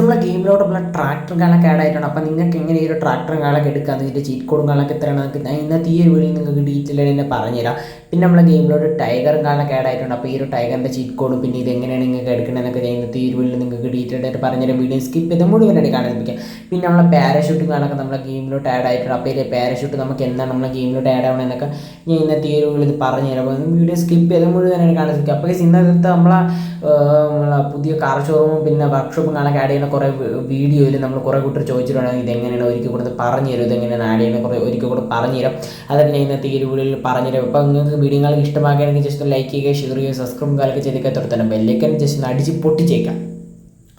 നമ്മളെ ഗെയിമിലോട്ടുള്ള ട്രാക്ടർ കാലൊക്കെ ആഡ് ആയിട്ടുണ്ട്. അപ്പോൾ നിങ്ങൾക്ക് എങ്ങനെ ഈ ഒരു ട്രാക്ടർ കാലൊക്കെ എടുക്കാം? ഇതിന്റെ ചീറ്റ് കോഡും നിങ്ങൾക്ക് ഞാൻ ഇന്നത്തെ ഈ ഒരു വീഡിയോ നിങ്ങൾക്ക് ഡീറ്റെയിൽ ആയിട്ട് തന്നെ പറഞ്ഞുതരാം. പിന്നെ നമ്മളെ ഗെയിമിലോട്ട് ടൈഗർ കാലൊക്കെ ആഡ് ആയിട്ടുണ്ട്. അപ്പോൾ ഈ ഒരു ടൈഗറിന്റെ ചീറ്റ് കോഡ് പിന്നെ ഇത് എങ്ങനെയാണ് നിങ്ങൾക്ക് എടുക്കണമെന്നൊക്കെ ഞാൻ ഇന്നത്തെ ഈ നിങ്ങൾക്ക് ഡീറ്റെയിൽ ആയിട്ട് പറഞ്ഞൊരു വീഡിയോ സ്കിപ്പ് ചെയ്ത് മുഴുവനായിട്ട് കാണാൻ ശ്രമിക്കാം പിന്നെ നമ്മളെ പാരഷൂട്ടും കാണൊക്കെ നമ്മളെ ഗെയിമിലോട്ട് ആഡ് ആയിട്ടുണ്ട്. അപ്പോൾ ഈ പാരഷൂട്ട് നമുക്ക് എന്താണ് നമ്മളെ ഗെയിമിലോട്ട് ആഡ് ആവണമെന്നൊക്കെ ഞാൻ ഇന്നത്തെ ഈ ഒരു പറഞ്ഞു ഇത് പറഞ്ഞുതരാം അപ്പോൾ വീഡിയോ സ്കിപ്പ് ചെയ്ത് മുഴുവനായിട്ട് കാണാൻ ശ്രമിക്കുക അപ്പോൾ ഇന്നത്തെ നമ്മളെ പുതിയ കാർ ഷോറൂമും പിന്നെ വർക്ക്ഷോപ്പും കാണാൻ ആഡ് ചെയ്യുന്ന കുറേ വീഡിയോയിൽ നമ്മൾ കുറേ കൂട്ടർ ചോദിച്ചിട്ടുണ്ടെങ്കിൽ ഇത് എങ്ങനെയാണ് ഒരിക്കൽ കൂടെ പറഞ്ഞു തരും ഇതെങ്ങനെയാണ് ആഡ് ചെയ്യുന്നത് കുറേ ഒരിക്കൽ കൂടെ പറഞ്ഞു തരാം. അതൊക്കെ ഞാൻ ഇന്നത്തെ ഈ പറഞ്ഞു തരാം. അപ്പോൾ നിങ്ങൾക്ക് വീഡിയോകൾ ഇഷ്ടമാകുകയാണെങ്കിൽ ജസ്റ്റ് ലൈക്ക് ചെയ്യുക ഷെയർ ചെയ്യുക സബ്സ്ക്രൈബ് കാലൊക്കെ ചെയ്തൊക്കെ തൊടുത്തന്നെ ബെല്ലേക്കൻ ജസ്റ്റ് ഒന്ന് അടിച്ച് പൊട്ടിച്ചേക്കാം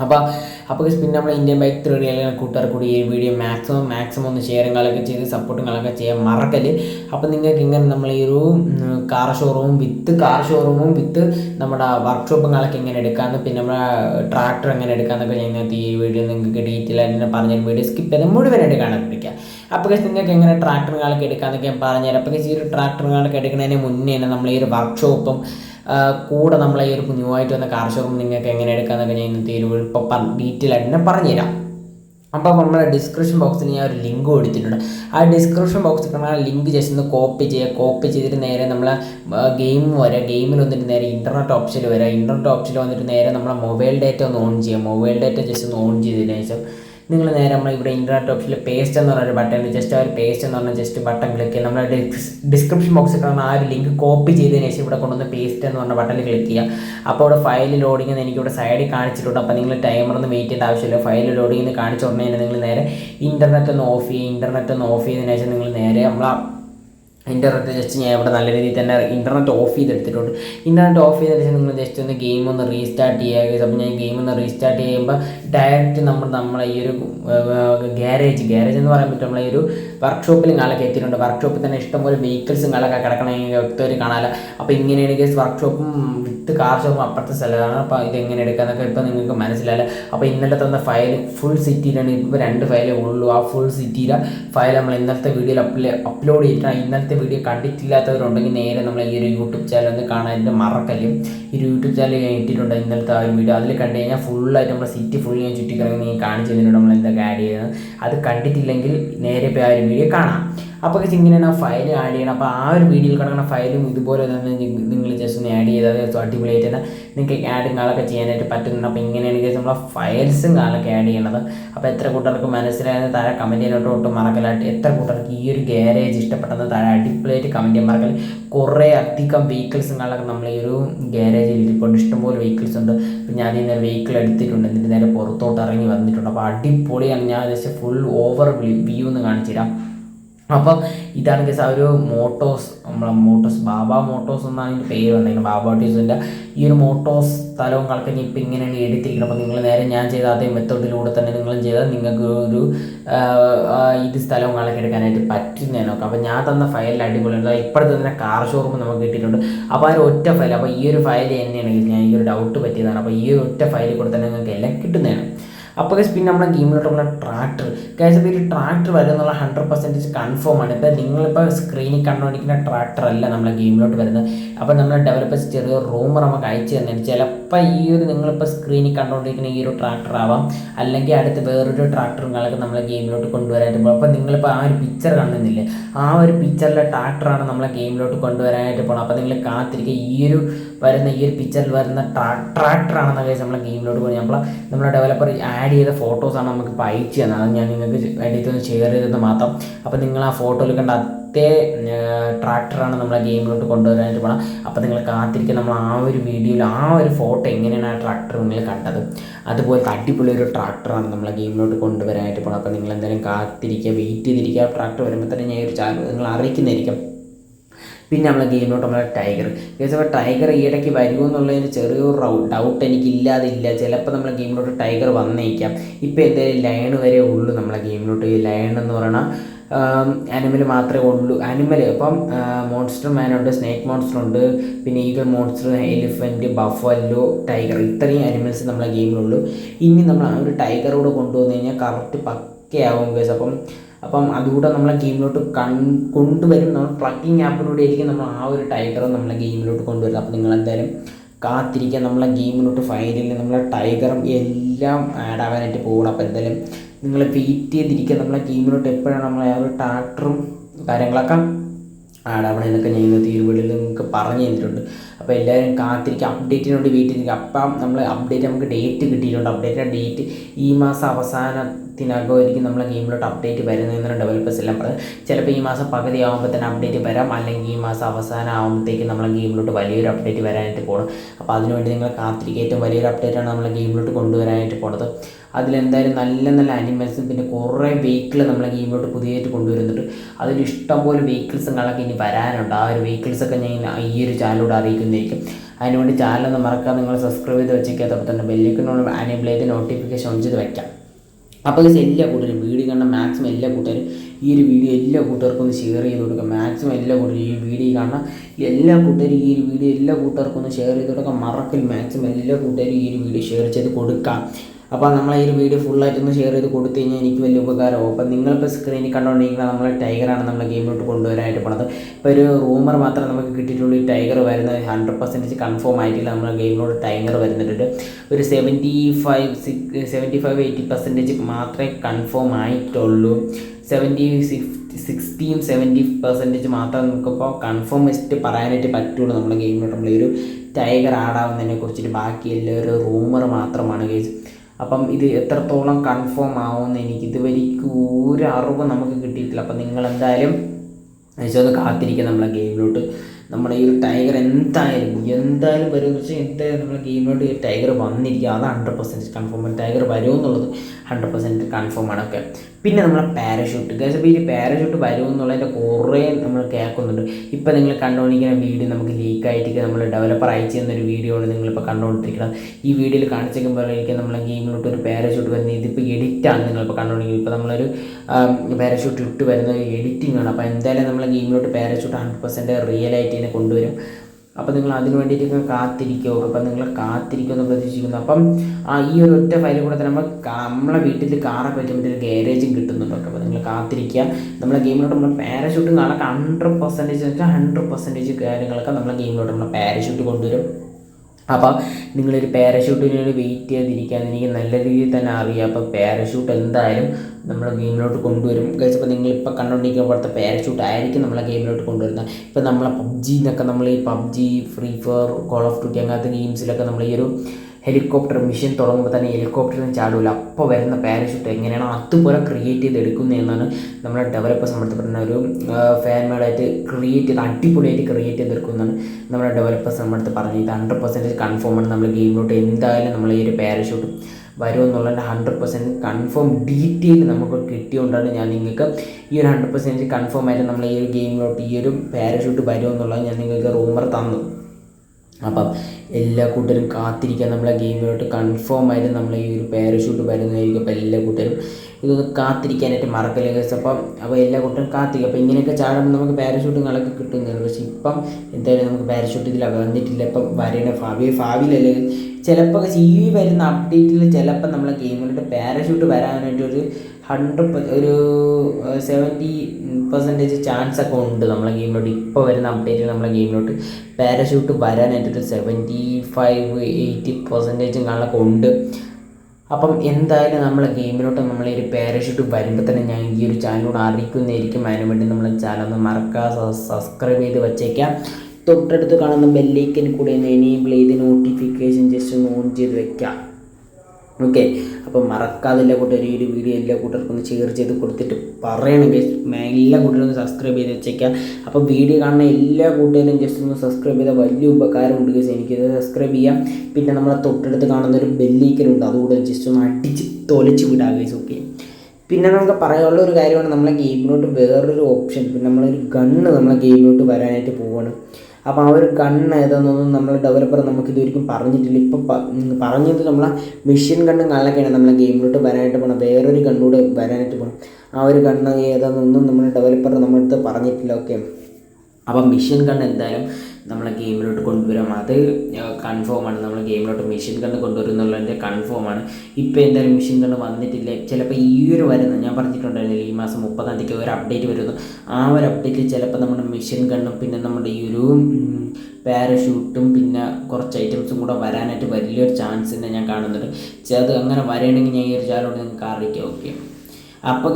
അപ്പോൾ അപ്പോൾ പിന്നെ നമ്മൾ ഇന്ത്യൻ ബൈക്ക് ത്രീ അല്ലെങ്കിൽ കൂട്ടുകാർ കൂടി ഈ വീഡിയോ മാക്സിമം മാക്സിമം ഒന്ന് ഷെയറും കാലൊക്കെ ചെയ്ത് സപ്പോർട്ടും കാലൊക്കെ ചെയ്യാൻ മറക്കൽ. അപ്പോൾ നിങ്ങൾക്ക് ഇങ്ങനെ നമ്മൾ ഈ ഒരു കാർ ഷോറൂമും വിത്ത് കാർ ഷോറൂമും വിത്ത് നമ്മുടെ വർക്ക്ഷോപ്പും കാലൊക്കെ എങ്ങനെ എടുക്കാമെന്ന് പിന്നെ നമ്മുടെ ട്രാക്ടർ എങ്ങനെ എടുക്കാമെന്നൊക്കെ ഞങ്ങൾക്ക് ഈ വീഡിയോ നിങ്ങൾക്ക് ഡീറ്റെയിൽ ആയിട്ട് പറഞ്ഞ വീഡിയോ സ്കിപ്പ് ചെയ്ത് മുഴുവനായിട്ട് കാണാൻ പിടിക്കുക അപ്പോൾ നിങ്ങൾക്ക് എങ്ങനെ ട്രാക്ടർ കാലൊക്കെ എടുക്കാമെന്നൊക്കെ ഞാൻ പറഞ്ഞുതരാം അപ്പോൾ ഈ ഒരു ട്രാക്ടർ കാലൊക്കെ എടുക്കുന്നതിന് മുന്നേ തന്നെ നമ്മൾ ഈ ഒരു വർക്ക്ഷോപ്പും കൂടെ നമ്മളെ ഈ ഒരു ന്യൂ ആയിട്ട് വന്ന കാർ ഷോറൂം നിങ്ങൾക്ക് എങ്ങനെ എടുക്കാമെന്നൊക്കെ ഞാൻ ഇന്നത്തെ ഒരു ഇപ്പോൾ ഡീറ്റെയിൽ ആയിട്ട് തന്നെ പറഞ്ഞുതരാം. അപ്പോൾ നമ്മുടെ ഡിസ്ക്രിപ്ഷൻ ബോക്സിൽ ഞാൻ ഒരു ലിങ്ക് കൊടുത്തിട്ടുണ്ട്. ആ ഡിസ്ക്രിപ്ഷൻ ബോക്സിൽ കാണാൻ ലിങ്ക് ജസ്റ്റ് ഒന്ന് കോപ്പി ചെയ്യുക. കോപ്പി ചെയ്തിട്ട് നേരെ നമ്മൾ ഗെയിം വരെ ഗെയിമിൽ വന്നിട്ട് നേരെ ഇന്റർനെറ്റ് ഓപ്ഷനിൽ വരാം. ഇന്റർനെറ്റ് ഓപ്ഷനിൽ വന്നിട്ട് നേരെ നമ്മളെ മൊബൈൽ ഡാറ്റ ഒന്ന് ഓൺ ചെയ്യാം. മൊബൈൽ ഡാറ്റ ജസ്റ്റ് ഒന്ന് ഓൺ ചെയ്തതിന് ശേഷം നിങ്ങൾ നേരെ നമ്മൾ ഇവിടെ ഇന്റർനെറ്റ് ഓപ്ഷനിൽ പേസ്റ്റ് എന്ന് പറഞ്ഞൊരു ബട്ടൺ ജസ്റ്റ് ആ ഒരു പേസ്റ്റ് എന്ന് പറഞ്ഞാൽ ജസ്റ്റ് ബട്ടൺ ക്ലിക്ക് ചെയ്യുക. നമ്മുടെ ഡിസ്ക്രിപ്ഷൻ ബോക്സിൽ കാണുന്ന ആ ഒരു ലിങ്ക് കോപ്പി ചെയ്തതിന് ശേഷം ഇവിടെ കൊണ്ടുവന്ന് പേസ്റ്റ് എന്ന് പറഞ്ഞ ബട്ടണിൽ ക്ലിക്ക് ചെയ്യുക. അപ്പോൾ അവിടെ ഫയൽ ലോഡിംഗ് എന്ന് എനിക്കിവിടെ സൈഡിൽ കാണിച്ചിട്ടുണ്ട്. അപ്പോൾ നിങ്ങൾ ടൈമറൊന്നും വെയിറ്റ് ചെയ്യേണ്ട ആവശ്യമില്ല. ഫയൽ ലോഡിംഗ് എന്ന് തന്നെ നിങ്ങൾ നേരെ ഇന്റർനെറ്റ് ഒന്ന് ഓഫ് ചെയ്യുക. ഇന്റർനെറ്റ് ഒന്ന് ഓഫ് ചെയ്തതിന് ശേഷം നിങ്ങൾ നേരെ നമ്മളാ ഇന്റർനെറ്റ് ജസ്റ്റ് ഞാൻ ഇവിടെ നല്ല രീതിയിൽ തന്നെ ഇന്റർനെറ്റ് ഓഫ് ചെയ്തെടുത്തിട്ടുണ്ട്. ഇന്റർനെറ്റ് ഓഫ് ശേഷം നിങ്ങൾ ജസ്റ്റ് ഒന്ന് ഗെയിം ഒന്ന് റീസ്റ്റാർട്ട് ചെയ്യുക അപ്പോൾ ഞാൻ ഗെയിം ഒന്ന് റീസ്റ്റാർട്ട് ചെയ്യുമ്പോൾ ഡയറക്റ്റ് നമ്മൾ നമ്മളെ ഈ ഒരു ഗ്യാരേജ് ഗ്യാരേജ് എന്ന് പറയാൻ പറ്റും. നമ്മളെ ഈ ഒരു വർക്ക്ഷോപ്പിൽ കാലൊക്കെ എത്തിയിട്ടുണ്ട്. വർക്ക്ഷോപ്പിൽ തന്നെ ഇഷ്ടംപോലെ വെഹിക്കിൾസും കാലൊക്കെ കിടക്കണമെങ്കിൽ വ്യക്തമായിട്ട് കാണാമല്ലോ അപ്പോൾ ഇങ്ങനെയാണ് വർക്ക്ഷോപ്പും വിത്ത് കാർ ഷോപ്പും അപ്പുറത്തെ സ്ഥലമാണ്. അപ്പോൾ ഇതെങ്ങനെ എങ്ങനെ എടുക്കാന്നൊക്കെ ഇപ്പോൾ നിങ്ങൾക്ക് മനസ്സിലായില്ല? അപ്പോൾ ഇന്നലെ തന്ന ഫയൽ ഫുൾ സിറ്റിയിലാണ് ഇപ്പോൾ രണ്ട് ഫയലേ ഉള്ളൂ. ആ ഫുൾ സിറ്റിയിലെ ഫയൽ നമ്മൾ ഇന്നലത്തെ വീഡിയോയിൽ അപ്ലോ അപ്ലോഡ് ചെയ്തിട്ടാണ് ഇന്നലത്തെ വീഡിയോ കണ്ടിട്ടില്ലാത്തവരുണ്ടെങ്കിൽ നേരെ നമ്മൾ ഈ ഒരു യൂട്യൂബ് ചാനൽ ഒന്ന് കാണാൻ മറക്കല്ലേ. ഈ യൂട്യൂബ് ചാനൽ ഞാൻ ഇട്ടിട്ടുണ്ട് ഇന്നലത്തെ ആ ഒരു വീഡിയോ അതിൽ കണ്ടു കഴിഞ്ഞാൽ ഫുള്ളായിട്ട് നമ്മുടെ സിറ്റി ഫുൾ ഞാൻ ചുറ്റിക്കിറങ്ങി കാണിച്ചു തന്നിട്ടുണ്ട് നമ്മൾ എന്തൊക്കെ ആഡ് ചെയ്യുന്നത്. അത് കണ്ടിട്ടില്ലെങ്കിൽ നേരെ പോയി ആ ഒരു വീഡിയോ കാണാം. അപ്പോൾ ഇങ്ങനെയാണ് ആ ഫയൽ ആഡ് ചെയ്യണം. അപ്പോൾ ആ ഒരു വീഡിയോയിൽ കിടക്കുന്ന ഫയലും ഇതുപോലെ തന്നെ നിങ്ങൾ ജസ്റ്റ് ഒന്ന് ആഡ് ചെയ്താൽ അടിപൊളിയായിട്ട് തന്നെ നിങ്ങൾക്ക് ആഡും കാലൊക്കെ ചെയ്യാനായിട്ട് പറ്റുന്നുണ്ട്. അപ്പോൾ ഇങ്ങനെയാണ് കേസ് നമ്മളെ ഫയൽസും കാലൊക്കെ ആഡ് ചെയ്യണത്. അപ്പോൾ എത്ര കൂട്ടർക്ക് മനസ്സിലായത് താഴെ കമന്റ് ചെയ്യാനോട്ട് ഒട്ടും മറക്കലായിട്ട് എത്ര കൂട്ടർക്ക് ഈ ഒരു ഗാരേജ് ഇഷ്ടപ്പെട്ടത് താഴെ അടിപൊളിയായിട്ട് കമന്റ് ചെയ്യാൻ മറക്കൽ കുറേ അധികം വെഹിക്കിൾസും കാലൊക്കെ നമ്മൾ ഈ ഒരു ഗാരേജിൽ ഇരിപ്പുണ്ട്. ഇഷ്ടംപോലെ വെഹിക്കിൾസ് ഉണ്ട്. ഞാൻ ഇന്നലെ വെഹിക്കിൾ എടുത്തിട്ടുണ്ട്. എന്നിട്ട് നേരെ പുറത്തോട്ട് ഇറങ്ങി വന്നിട്ടുണ്ട്. അപ്പോൾ അടിപൊളിയാണ്. ഞാൻ ജസ്റ്റ് ഫുൾ ഓവർ വ്യൂ എന്ന് കാണിച്ചു തരാം അപ്പം ഇതാണ് കേസ് ആ ഒരു മോട്ടോസ് നമ്മളെ മോട്ടോസ് ബാബ മോട്ടോസ് എന്നാണ് ഇതിന്റെ പേര് വന്നിരിക്കുന്നത് ബാബ മോട്ടോസിന്റെ ഈ ഒരു മോട്ടോസ് സ്ഥലവും കണക്കിന് ഇപ്പം ഇങ്ങനെയാണ് എടുത്തിരിക്കുന്നത്. അപ്പോൾ നിങ്ങൾ നേരെ ഞാൻ ചെയ്ത അതേ മെത്തേഡിലൂടെ തന്നെ നിങ്ങളും ചെയ്താൽ നിങ്ങൾക്ക് ഒരു ഇത് സ്ഥലവും കണക്ക് എടുക്കാനായിട്ട് പറ്റുന്നതാണ് നോക്കാം. അപ്പോൾ ഞാൻ തന്ന ഫയലിൽ അടിപൊളിയുണ്ട് ഇപ്പോഴത്തെ തന്നെ കാർ ഷോറൂം നമുക്ക് കിട്ടിയിട്ടുണ്ട്. അപ്പോൾ ആ ഒരു ഒറ്റ ഫയൽ അപ്പോൾ ഈ ഒരു ഫയൽ തന്നെയാണെങ്കിൽ ഞാൻ ഈ ഒരു ഡൗട്ട് പറ്റിയതാണ്. അപ്പോൾ ഈ ഒരു ഒറ്റ ഫയലിൽ കൂടെ തന്നെ നിങ്ങൾക്ക് എല്ലാം കിട്ടുന്നതാണ്. അപ്പോൾ ഗൈസ് പിന്നെ നമ്മുടെ ഗെയിമിലോട്ട് നമ്മുടെ ട്രാക്ടർ ഗൈസ് ഇപ്പോൾ ഒരു ട്രാക്ടർ വരും എന്നുള്ള ഹൺഡ്രഡ് പെർസെന്റേജ് കൺഫേം ആണ്. ഇപ്പോൾ നിങ്ങളിപ്പോൾ സ്ക്രീനിൽ കണ്ടുകൊണ്ടിരിക്കുന്ന ട്രാക്ടർ അല്ല നമ്മുടെ ഗെയിമിലോട്ട് വരുന്നത്. അപ്പോൾ നമ്മുടെ ഡെവലപ്പേഴ്സ് ചെറിയ റൂമർ നമുക്ക് അയച്ചു തന്നിട്ട് ചിലപ്പോൾ ഈ ഒരു നിങ്ങളിപ്പോൾ സ്ക്രീനിൽ കണ്ടുകൊണ്ടിരിക്കുന്ന ഈ ഒരു ട്രാക്ടർ ആവാം. അല്ലെങ്കിൽ അടുത്ത് വേറൊരു ട്രാക്ടറുകളൊക്കെ നമ്മളെ ഗെയിമിലോട്ട് കൊണ്ടുവരാനായിട്ട് പോകും. അപ്പോൾ നിങ്ങളിപ്പോൾ ആ ഒരു പിക്ചർ കാണുന്നില്ലേ ആ ഒരു പിക്ചറിലെ ട്രാക്ടറാണ് നമ്മളെ ഗെയിമിലോട്ട് കൊണ്ടുവരാനായിട്ട് പോകണം അപ്പോൾ നിങ്ങൾ കാത്തിരിക്കുക. ഈ ഒരു വരുന്ന ഈ ഒരു പിക്ചറിൽ വരുന്ന ട്രാക്ടറാണെന്ന കേസ് നമ്മളെ ഗെയിമിലോട്ട് പോകുന്നത് നമ്മൾ നമ്മളെ ഡെവലപ്പർ ആഡ് ചെയ്ത ഫോട്ടോസാണ് നമുക്ക് ഇപ്പോൾ അയച്ചു തന്നത്. ഞാൻ നിങ്ങൾക്ക് വേണ്ടിയിട്ടൊന്ന് ഷെയർ ചെയ്തത് മാത്രം. അപ്പോൾ നിങ്ങൾ ആ ഫോട്ടോയിൽ കണ്ട അതേ ട്രാക്ടറാണ് നമ്മളെ ഗെയിമിലോട്ട് കൊണ്ടുവരാനായിട്ട് പോകണം അപ്പോൾ നിങ്ങൾ കാത്തിരിക്കുക നമ്മൾ ആ ഒരു വീഡിയോയിൽ ആ ഒരു ഫോട്ടോ എങ്ങനെയാണ് ആ ട്രാക്ടർ നിങ്ങൾ കണ്ടത്? അതുപോലത്തെ അടിപൊളി ഒരു ട്രാക്ടറാണ് നമ്മളെ ഗെയിമിലോട്ട് കൊണ്ടുവരാനായിട്ട് പോകണം അപ്പോൾ നിങ്ങൾ എന്തായാലും കാത്തിരിക്കുക വെയിറ്റ് ചെയ്തിരിക്കുക ട്രാക്ടർ വരുമ്പോൾ തന്നെ ഞാൻ ഒരു ചാനൽ നിങ്ങൾ അറിയിക്കുന്നതായിരിക്കും. പിന്നെ നമ്മളെ ഗെയിമിലോട്ട് നമ്മളെ ടൈഗർ ചിലപ്പോൾ ടൈഗർ ഈ ഇടയ്ക്ക് വരുമോ എന്നുള്ളതിന് ചെറിയൊരു ഡൗട്ട് എനിക്കില്ലാതില്ല. ചിലപ്പോൾ നമ്മളെ ഗെയിമിലോട്ട് ടൈഗർ വന്നേക്കാം. ഇപ്പോൾ എന്തായാലും ലയൺ വരെ ഉള്ളൂ നമ്മളെ ഗെയിമിലോട്ട് ഈ ലയൺ എന്ന് പറയുന്ന ആനിമൽ മാത്രമേ ഉള്ളൂ. ആനിമൽ ഇപ്പം മോൺസ്റ്റർ മാനുണ്ട് സ്നേക്ക് മോൺസ്റ്റർ ഉണ്ട് പിന്നെ eagle monster elephant buffalo tiger ഇത്രയും ആനിമൽസ് നമ്മളെ ഗെയിമിലുള്ളൂ ഇനി നമ്മൾ ആ ഒരു ടൈഗറോട് കൊണ്ടുവന്നു കഴിഞ്ഞാൽ കറക്റ്റ് പക്കയാവും ഗേസ് അപ്പം അപ്പം അതുകൂടെ നമ്മളെ ഗെയിമിലോട്ട് കൺ കൊണ്ടുവരും. നമ്മൾ പ്ലഗിങ് ആപ്പിലൂടെ ആയിരിക്കും നമ്മൾ ആ ഒരു ടൈഗർ നമ്മളെ ഗെയിമിലോട്ട് കൊണ്ടുവരുന്നത്. അപ്പോൾ നിങ്ങൾ എന്തായാലും കാത്തിരിക്കുക. നമ്മളെ ഗെയിമിലോട്ട് ഫൈനലിൽ നമ്മളെ ടൈഗറും എല്ലാം ആഡ് ആവാനായിട്ട് പോകണം അപ്പോൾ എന്തായാലും നിങ്ങൾ വെയിറ്റ് ചെയ്തിരിക്കുക. നമ്മളെ ഗെയിമിലോട്ട് എപ്പോഴാണ് നമ്മളെ ആ ഒരു ട്രാക്ടറും കാര്യങ്ങളൊക്കെ ആണ് അവിടെ ഇന്നത്തെ ഈ വീഡിയോയിൽ നിങ്ങൾക്ക് പറഞ്ഞു തന്നിട്ടുണ്ട്. അപ്പോൾ എല്ലാവരും കാത്തിരിക്കുക. അപ്ഡേറ്റിന് വേണ്ടി വെയിറ്റ് ചെയ്തിരിക്കുക. അപ്പം നമ്മൾ അപ്ഡേറ്റ് നമുക്ക് ഡേറ്റ് കിട്ടിയിട്ടുണ്ട്. അപ്ഡേറ്റിന്റെ ഡേറ്റ് ഈ മാസം അവസാനത്തിനകമായിരിക്കും നമ്മളെ ഗെയിമിലോട്ട് അപ്ഡേറ്റ് വരുന്നതെന്നാണ് ഡെവലപ്പേഴ്സ് എല്ലാം പറയുന്നത് ചിലപ്പോൾ ഈ മാസം പകുതി ആകുമ്പോൾ തന്നെ അപ്ഡേറ്റ് വരാം. അല്ലെങ്കിൽ ഈ മാസം അവസാനം ആകുമ്പോഴത്തേക്കും നമ്മളെ ഗെയിമിലോട്ട് വലിയൊരു അപ്ഡേറ്റ് വരാനായിട്ട് പോകണം അപ്പോൾ അതിനുവേണ്ടി നിങ്ങൾ കാത്തിരിക്കുക. ഏറ്റവും വലിയൊരു അപ്ഡേറ്റാണ് നമ്മളെ ഗെയിമിലോട്ട് കൊണ്ടുവരാനായിട്ട് പോണത്. അതിലെന്തായാലും നല്ല നല്ല അനിമൽസും പിന്നെ കുറേ വെഹിക്കിൾ നമ്മളെ ഗെയിമിലോട്ട് പുതിയതായിട്ട് കൊണ്ടുവരുന്നുണ്ട്. അതിൽ ഇഷ്ടംപോലെ വെഹിക്കിൾസുകളൊക്കെ ഇനി വരാനുണ്ട്. ആ ഒരു വെഹിക്കിൾസൊക്കെ ഞാൻ ഈ ഒരു ചാനലിലൂടെ അറിയിക്കുന്നതായിരിക്കും. അതിനുവേണ്ടി ചാനലൊന്ന് മറക്കാതെ നിങ്ങൾ സബ്സ്ക്രൈബ് ചെയ്ത് വെച്ചേക്കാത്തപ്പോൾ തന്നെ ബെല്ലിക്കനോട് അനേബിൾ ചെയ്ത് നോട്ടിഫിക്കേഷൻ ഓൺ ചെയ്ത് വെക്കാം. അപ്പോൾ ഇത് എല്ലാ കൂട്ടരും വീഡിയോ കണ്ട മാക്സിമം എല്ലാ കൂട്ടരും ഈ ഒരു വീഡിയോ എല്ലാ കൂട്ടുകാർക്കും ഒന്ന് ഷെയർ ചെയ്ത് കൊടുക്കുക. മാക്സിമം എല്ലാ കൂട്ടരും ഈ വീഡിയോ കാണുന്ന എല്ലാ കൂട്ടരും ഈ ഒരു വീഡിയോ എല്ലാ കൂട്ടുകാർക്കും ഒന്ന് ഷെയർ ചെയ്ത് കൊടുക്കുക. മറക്കൽ മാക്സിമം എല്ലാ കൂട്ടുകാരും ഈ ഒരു വീഡിയോ ഷെയർ ചെയ്ത് കൊടുക്കാം അപ്പോൾ നമ്മൾ ഈ ഒരു വീഡിയോ ഫുള്ളായിട്ടൊന്ന് ഷെയർ ചെയ്ത് കൊടുത്തു കഴിഞ്ഞാൽ എനിക്ക് വലിയ ഉപകാരമാവും. അപ്പോൾ നിങ്ങളിപ്പോൾ സ്ക്രീനിൽ കണ്ടുകൊണ്ടിരിക്കുന്ന നമ്മൾ ടൈഗറാണ് നമ്മൾ ഗെയിമിലോട്ട് കൊണ്ടുവരാനായിട്ട് പോണത്. ഇപ്പോൾ ഒരു റൂമർ മാത്രം നമുക്ക് കിട്ടിയിട്ടുള്ളൂ ഈ ടൈഗർ വരുന്നത് ഹൺഡ്രഡ് പെർസെന്റേജ് കൺഫേം ആയിട്ടില്ല നമ്മൾ ഗെയിമിലോട്ട് ടൈഗർ വരുന്നുണ്ട് ഒരു seventy five six seventy five eighty percentage മാത്രമേ കൺഫേം ആയിട്ടുള്ളൂ. സെവന്റി സിക്സ്റ്റിയും സെവന്റി പെർസെന്റേജ് മാത്രമേ നമുക്കിപ്പോൾ കൺഫേമിസ്റ്റ് പറയാനായിട്ട് പറ്റുള്ളൂ നമ്മുടെ ഗെയിമിലോട്ട് നമ്മൾ ഒരു ടൈഗർ ആടാവുന്നതിനെ കുറിച്ചിട്ട് ബാക്കി ഒരു റൂമർ മാത്രമാണ് കേസ് അപ്പം ഇത് എത്രത്തോളം കൺഫേം ആവുമെന്ന് എനിക്ക് ഇതുവരെയ്ക്ക് ഒരു അറിവ് നമുക്ക് കിട്ടിയിട്ടില്ല. അപ്പം നിങ്ങൾ എന്തായാലും ഒന്ന് കാത്തിരിക്കുക നമ്മളെ ഗെയിമിലോട്ട്. നമ്മുടെ ഈ ഒരു ടൈഗർ എന്തായാലും എന്തായാലും വരുമെന്ന് വെച്ചാൽ എന്തായാലും നമ്മുടെ ഗെയിമിലോട്ട് ടൈഗർ വന്നിരിക്കുക. അത് ഹൺഡ്രഡ് പെർസെന്റ് കൺഫേം ടൈഗർ വരുമെന്നുള്ളത് ഹൺഡ്രഡ് പെർസെന്റ് കൺഫേം ആണ് ഒക്കെ പിന്നെ നമ്മളെ പാരഷൂട്ട് ഗസ് അപ്പോൾ ഈ പാരഷൂട്ട് വരുമെന്നുള്ളതിന്റെ കുറേ നമ്മൾ കേൾക്കുന്നുണ്ട്. ഇപ്പോൾ നിങ്ങൾ കണ്ടുകൊണ്ടിരിക്കുന്ന വീഡിയോ നമുക്ക് ലീക്ക് ലീക്കായിട്ട് നമ്മൾ ഡെവലപ്പർ അയച്ചു തന്നൊരു വീഡിയോ ആണ് നിങ്ങളിപ്പോൾ കണ്ടുകൊണ്ടിരിക്കുന്നത് ഈ വീഡിയോയിൽ കാണിച്ചേക്കുമ്പോഴേക്കും നമ്മൾ ഗെയിമിലോട്ട് ഒരു പാരഷൂട്ട് വരുന്നത് ഇതിപ്പോൾ എഡിറ്റാണ് നിങ്ങളിപ്പോൾ കണ്ടുകൊണ്ടിരിക്കുന്നത് ഇപ്പോൾ നമ്മളൊരു പാരഷൂട്ട് ഇട്ട് വരുന്ന എഡിറ്റിംഗ് ആണ്. അപ്പോൾ എന്തായാലും നമ്മൾ ഗെയിമിലോട്ട് പാരഷൂട്ട് ഹൺഡ്രഡ് പെർസെന്റ് റിയലായിട്ട് തന്നെ കൊണ്ടുവരും. അപ്പോൾ നിങ്ങൾ അതിന് വേണ്ടിയിട്ട് കാത്തിരിക്കുക അപ്പം നിങ്ങൾ കാത്തിരിക്കുമെന്ന് പ്രതീക്ഷിക്കുന്നു. അപ്പം ആ ഈ ഒരു ഒറ്റ ഫയലിൽ കൂടെ തന്നെ നമ്മൾ നമ്മളെ വീട്ടിൽ കാറൊക്കെ വയ്ക്കാൻ മറ്റൊരു ഗാരേജും കിട്ടുന്നുണ്ട് അപ്പോൾ നിങ്ങൾ കാത്തിരിക്കുക. നമ്മളെ ഗെയിമിലോട്ട് നമ്മൾ പാരഷൂട്ടും കാണാൻ ഹൺഡ്രഡ് പെർസെന്റേജ് വെച്ചാൽ ഹൺഡ്രഡ് പെർസെന്റേജ് കാര്യങ്ങളൊക്കെ നമ്മളെ ഗെയിമിലോട്ട് നമ്മൾ പാരഷൂട്ട് കൊണ്ടുവരും. അപ്പോൾ നിങ്ങളൊരു പാരഷൂട്ടിന് വേണ്ടി വെയിറ്റ് ചെയ്തിരിക്കാൻ എനിക്ക് നല്ല രീതിയിൽ തന്നെ അറിയാം. അപ്പോൾ പാരഷൂട്ട് എന്തായാലും നമ്മൾ ഗെയിമിലോട്ട് കൊണ്ടുവരും. കഴിച്ച് ഇപ്പോൾ നിങ്ങളിപ്പോൾ കണ്ടുകൊണ്ടിരിക്കുന്ന പോലത്തെ പാരഷൂട്ട് ആയിരിക്കും നമ്മളെ ഗെയിമിലോട്ട് കൊണ്ടുവരുന്നത്. ഇപ്പോൾ നമ്മളെ പബ്ജിന്നൊക്കെ നമ്മൾ ഈ PUBG free fire call of duty അങ്ങനത്തെ ഗെയിംസിലൊക്കെ നമ്മൾ ഈ ഒരു ഹെലികോപ്റ്റർ മിഷൻ തുടങ്ങുമ്പോൾ തന്നെ ഹെലികോപ്റ്ററിന് ചാടൂല. അപ്പോൾ വരുന്ന പാരഷൂട്ട് എങ്ങനെയാണോ അതുപോലെ ക്രിയേറ്റ് ചെയ്ത് എടുക്കുന്നത് എന്നാണ് നമ്മുടെ ഡെവലപ്പേഴ്സ് പറഞ്ഞ ഒരു ഫാൻ മേഡായിട്ട് ക്രിയേറ്റ് ചെയ്ത് അടിപൊളിയായിട്ട് ക്രിയേറ്റ് ചെയ്തെടുക്കുന്നതാണ് നമ്മുടെ ഡെവലപ്പേഴ്സ് നമ്മുടെ അടുത്ത് പറഞ്ഞത് ഹൺഡ്രഡ് പെർസെന്റേജ് കൺഫേം ആണ് നമ്മൾ ഗെയിമിലോട്ട് എന്തായാലും നമ്മൾ ഈ ഒരു പാരഷൂട്ട് വരുമെന്നുള്ളതിന്റെ ഹൺഡ്രഡ് പെർസെന്റ് കൺഫേം ഡീറ്റെയിൽ നമുക്ക് കിട്ടിയതുകൊണ്ടാണ് ഞാൻ നിങ്ങൾക്ക് ഈ ഒരു ഹൺഡ്രഡ് പെർസെന്റ് കൺഫേം ആയിട്ട് നമ്മൾ ഈ ഒരു ഗെയിമിലോട്ട് ഈ ഒരു പാരഷൂട്ട് വരുമെന്നുള്ളത് ഞാൻ നിങ്ങൾക്ക് റൂമർ തന്നു. അപ്പം എല്ലാ കൂട്ടരും കാത്തിരിക്കാൻ നമ്മളെ ഗെയിമിലോട്ട് കൺഫേം ആയിട്ട് നമ്മൾ ഈ ഒരു പാരഷൂട്ട് വരുന്നതായിരിക്കും അപ്പോൾ എല്ലാ കൂട്ടരും. ഇതൊന്ന് കാത്തിരിക്കാനായിട്ട് മറക്കല്ലേ കേസ് അപ്പം അപ്പോൾ എല്ലാ കൂട്ടരും കാത്തിരിക്കും. അപ്പോൾ ഇങ്ങനെയൊക്കെ ചാടുമ്പോൾ നമുക്ക് പാരഷൂട്ടുകളൊക്കെ കിട്ടുന്നതാണ്. പക്ഷേ ഇപ്പം എന്തായാലും നമുക്ക് പാരഷൂട്ട് ഇതിൽ വന്നിട്ടില്ല. ഇപ്പം വരേണ്ട ഭാവി ഭാവിയിലല്ലേ ചിലപ്പോൾ ഈ വരുന്ന അപ്ഡേറ്റിൽ ചിലപ്പോൾ നമ്മളെ ഗെയിമിലോട്ട് പാരഷൂട്ട് വരാനായിട്ടൊരു ഹൺഡ്രഡ് ഒരു സെവന്റി പെർസെന്റേജ് ചാൻസ് ഒക്കെ ഉണ്ട് നമ്മളെ ഗെയിമിലോട്ട് ഇപ്പോൾ വരുന്ന അപ്ഡേറ്റ് നമ്മളെ ഗെയിമിലോട്ട് പാരഷൂട്ട് വരാനായിട്ടൊരു സെവന്റി ഫൈവ് എയ്റ്റി പെർസെന്റേജും കാണലൊക്കെ ഉണ്ട്. അപ്പം എന്തായാലും നമ്മളെ ഗെയിമിലോട്ട് നമ്മൾ ഈ ഒരു പാരഷൂട്ട് വരുമ്പോൾ തന്നെ ഞാൻ ഈ ഒരു ചാനലിനോട് അറിയിക്കുന്നതായിരിക്കും. അതിന് വേണ്ടി നമ്മൾ ചാനൽ മറക്കാതെ സബ്സ്ക്രൈബ് ചെയ്ത് വെച്ചേക്കാം. തൊട്ടടുത്ത് കാണുന്ന ബെല്ലൈക്കൻ കൂടെ ഒന്ന് എനേബിൾ ചെയ്ത് നോട്ടിഫിക്കേഷൻ ജസ്റ്റ് ഒന്ന് ഓൺ ചെയ്ത് വെക്കാം. ഓക്കെ അപ്പോൾ മറക്കാതെ എല്ലാ ഈ ഒരു വീഡിയോ എല്ലാ കൂട്ടർക്കും ഒന്ന് ഷെയർ ചെയ്ത് കൊടുത്തിട്ട് പറയണമെങ്കിൽ എല്ലാ കൂട്ടരും സബ്സ്ക്രൈബ് ചെയ്ത് വെച്ചേക്കാം. അപ്പോൾ വീഡിയോ കാണുന്ന എല്ലാ കൂട്ടുകാരും ജസ്റ്റ് ഒന്ന് സബ്സ്ക്രൈബ് ചെയ്താൽ വലിയ ഉപകാരമുണ്ട് ജസ്റ്റ് എനിക്കത് സബ്സ്ക്രൈബ് ചെയ്യാം. പിന്നെ നമ്മളെ തൊട്ടടുത്ത് കാണുന്ന ഒരു ബെല്ലീക്കലുണ്ട് അതുകൂടെ ജസ്റ്റ് ഒന്ന് അടിച്ച് തൊലച്ച് വിടാം ഗൈസ് ഓക്കെ പിന്നെ നമുക്ക് പറയാനുള്ള ഒരു കാര്യമാണ് നമ്മളെ ഗെയിമിലോട്ട് വേറൊരു ഓപ്ഷൻ പിന്നെ നമ്മളൊരു ഗണ്ണ് നമ്മളെ ഗെയിമിലോട്ട് വരാനായിട്ട് പോവാണ്. അപ്പോൾ ആ ഒരു ഗണ്ണ് ഏതാണെന്നൊന്നും നമ്മൾ ഡെവലപ്പർ നമുക്ക് ഇതുവരെയും പറഞ്ഞിട്ടില്ല. ഇപ്പോൾ പറഞ്ഞത് നമ്മളെ മെഷീൻ ഗണ്ണും കാണാനൊക്കെയാണ് നമ്മളെ ഗെയിമിലോട്ട് വരാനായിട്ട് പോകണം വേറൊരു ഗണ്ണൂടെ വരാനായിട്ട് പോകണം ആ ഒരു ഗണ്ണ് ഏതാണെന്നൊന്നും നമ്മൾ ഡെവലപ്പർ നമ്മളടുത്ത് പറഞ്ഞിട്ടില്ല. ഓക്കെ അപ്പം മിഷൻ ഗൺ എന്തായാലും നമ്മളെ ഗെയിമിലോട്ട് കൊണ്ടുവരാം അത് കൺഫേം ആണ്. നമ്മൾ ഗെയിമിലോട്ട് മിഷൻ ഗണ്ണ് കൊണ്ടുവരും എന്നുള്ളതിന്റെ കൺഫേം ആണ്. ഇപ്പോൾ എന്തായാലും മിഷൻ ഗണ്ണ് വന്നിട്ടില്ല. ചിലപ്പോൾ ഈ ഒരു വരുന്ന ഞാൻ പറഞ്ഞിട്ടുണ്ടായിരുന്നില്ല ഈ മാസം മുപ്പതാം തീയതിക്ക് ഒരു അപ്ഡേറ്റ് വരുന്നു. ആ ഒരു അപ്ഡേറ്റിൽ ചിലപ്പോൾ നമ്മുടെ മിഷൻ ഗണ്ണും പിന്നെ നമ്മുടെ ഈ ഒരു പാരഷൂട്ടും പിന്നെ കുറച്ച് ഐറ്റംസും കൂടെ വരാനായിട്ട് വലിയൊരു ചാൻസ് തന്നെ ഞാൻ കാണുന്നുണ്ട്. ചിലത് അങ്ങനെ വരണമെങ്കിൽ ഞാൻ ഈ ഒരു ചാനലോട് നിങ്ങൾക്ക് അറിയിക്കാം. ഓക്കെ അപ്പോൾ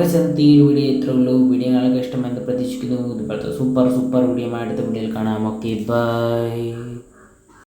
വീഡിയോ ഇത്രേ ഉള്ളൂ. വീഡിയോ നിങ്ങൾക്ക് ഇഷ്ടമെന്ന് പ്രതീക്ഷിക്കുന്നു. ഇതുപോലത്തെ സൂപ്പർ സൂപ്പർ വീഡിയോ അടുത്ത വീഡിയോയിൽ കാണാം. Okay bye